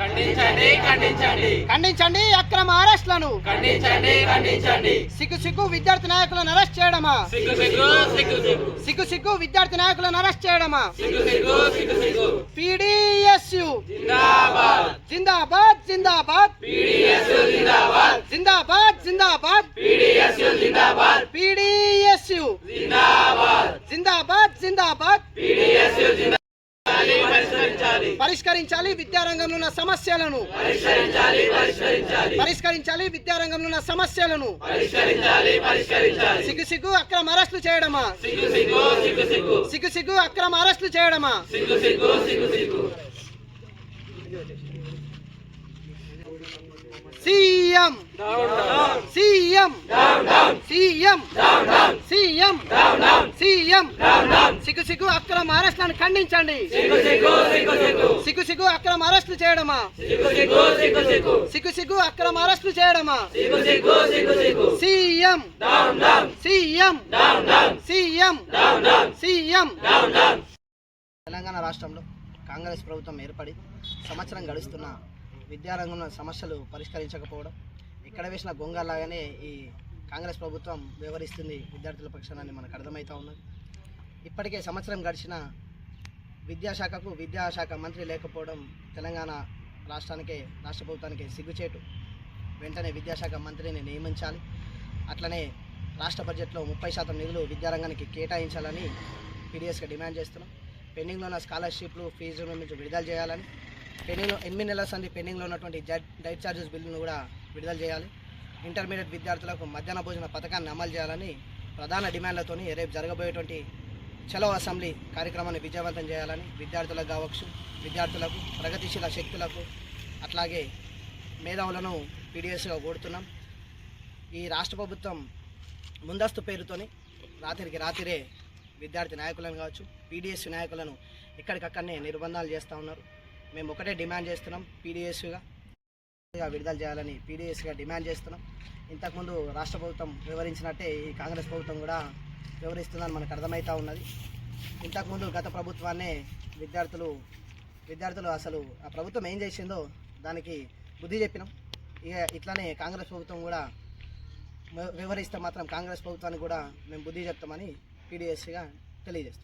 ఖండించండి ఖండించండి. ఖండించండి అక్రమ అరెస్టులను. ఖండించండి ఖండించండి. సిగ్గు సిగ్గు విద్యార్థి నాయకులను అరెస్ట్ చేయడమా? సిగ్గు సిగ్గు సిగ్గు సిగ్గు. సిగ్గు సిగ్గు విద్యార్థి నాయకులను అరెస్ట్ చేయడమా? సిగ్గు సిగ్గు సిగ్గు సిగ్గు. పీడిఎస్యు. జిందాబాద్. జిందాబాద్ జిందాబాద్. పీడిఎస్ జిందాబాద్. జిందాబాద్ జిందాబాద్. పీడిఎస్ జిందాబాద్. పీడిఎస్యు. జిందాబాద్. జిందాబాద్ జిందాబాద్. పీడిఎస్ జిందాబాద్. పరిష్కరించాలి. పరిష్కరించాలి విద్యారంగంలో ఉన్న సమస్యలను. పరిష్కరించాలి పరిష్కరించాలి. పరిష్కరించాలి విద్యారంగంలో ఉన్న సమస్యలను. పరిష్కరించాలి పరిష్కరించాలి. సిగ్గు సిగ్గు అక్రమ అరెస్టులు చేయడమా? సిగ్గు సిగ్గు సిగ్గు సిగ్గు. సిగ్గు సిగ్గు అక్రమ అరెస్టులు చేయడమా? సిగ్గు సిగ్గు సిగ్గు సిగ్గు. CM. CM. CM. CM. CM. సిగ్గు సిగ్గు అక్రమ అరెస్టులను ఖండించండి. సిగ్గు సిగ్గు సిగ్గు సిగ్గు అక్రమ అరెస్టులు చేయడమా? సిగ్గు సిగ్గు సిగ్గు సిగ్గు అక్రమ అరెస్టులు చేయడమా? సిగ్గు సిగ్గు సిగ్గు సిగ్గు CM. CM. CM. CM. Telangana రాష్ట్రంలో కాంగ్రెస్ ప్రభుత్వం ఏర్పడి సంవత్సరం గడుస్తున్న విద్యారంగంలో సమస్యలు పరిష్కరించకపోవడం ఎక్కడ వేసిన గొంగలాగానే ఈ కాంగ్రెస్ ప్రభుత్వం వ్యవహరిస్తుంది విద్యార్థుల పక్షాన్ని మనకు అర్థమవుతా ఉన్నది. ఇప్పటికే సంవత్సరం గడిచిన విద్యాశాఖకు విద్యాశాఖ మంత్రి లేకపోవడం తెలంగాణ రాష్ట్రానికే రాష్ట్ర ప్రభుత్వానికి సిగ్గుచేటు. వెంటనే విద్యాశాఖ మంత్రిని నియమించాలి. అట్లనే రాష్ట్ర బడ్జెట్లో ముప్పై శాతం నిధులు విద్యారంగానికి కేటాయించాలని పీడిఎస్గా డిమాండ్ చేస్తున్నాం. పెండింగ్లో ఉన్న స్కాలర్షిప్లు ఫీజు నుంచి విడుదల చేయాలని పెండింగ్లో ఎనిమిది నెలల సంది పెండింగ్లో ఉన్నటువంటి డైట్ ఛార్జెస్ బిల్లును కూడా విడుదల చేయాలి. ఇంటర్మీడియట్ విద్యార్థులకు మధ్యాహ్న భోజన పథకాన్ని అమలు చేయాలని ప్రధాన డిమాండ్లతోని రేపు జరగబోయేటువంటి చలో అసెంబ్లీ కార్యక్రమాన్ని విజయవంతం చేయాలని విద్యార్థులకు కావచ్చు విద్యార్థులకు ప్రగతిశీల శక్తులకు అట్లాగే మేధావులను పీడిఎస్గా కోరుతున్నాం. ఈ రాష్ట్ర ప్రభుత్వం ముందస్తు పేరుతోని రాత్రికి రాత్రిరే విద్యార్థి నాయకులను కావచ్చు పీడిఎస్ నాయకులను ఇక్కడికక్కడనే నిర్బంధాలు చేస్తూ ఉన్నారు. మేము ఒకటే డిమాండ్ చేస్తున్నాం పీడిఎస్గా విడుదల చేయాలని పీడీఎస్గా డిమాండ్ చేస్తున్నాం. ఇంతకుముందు రాష్ట్ర ప్రభుత్వం వివరించినట్టే ఈ కాంగ్రెస్ ప్రభుత్వం కూడా వివరిస్తుందని మనకు అర్థమవుతూ ఉన్నది. ఇంతకుముందు గత ప్రభుత్వాన్నే విద్యార్థులు విద్యార్థులు అసలు ఆ ప్రభుత్వం ఏం చేసిందో దానికి బుద్ధి చెప్పినాం. ఇక ఇట్లానే కాంగ్రెస్ ప్రభుత్వం కూడా వివరిస్తే మాత్రం కాంగ్రెస్ ప్రభుత్వానికి కూడా మేము బుద్ధి చెప్తామని పీడీఎస్గా తెలియజేస్తాం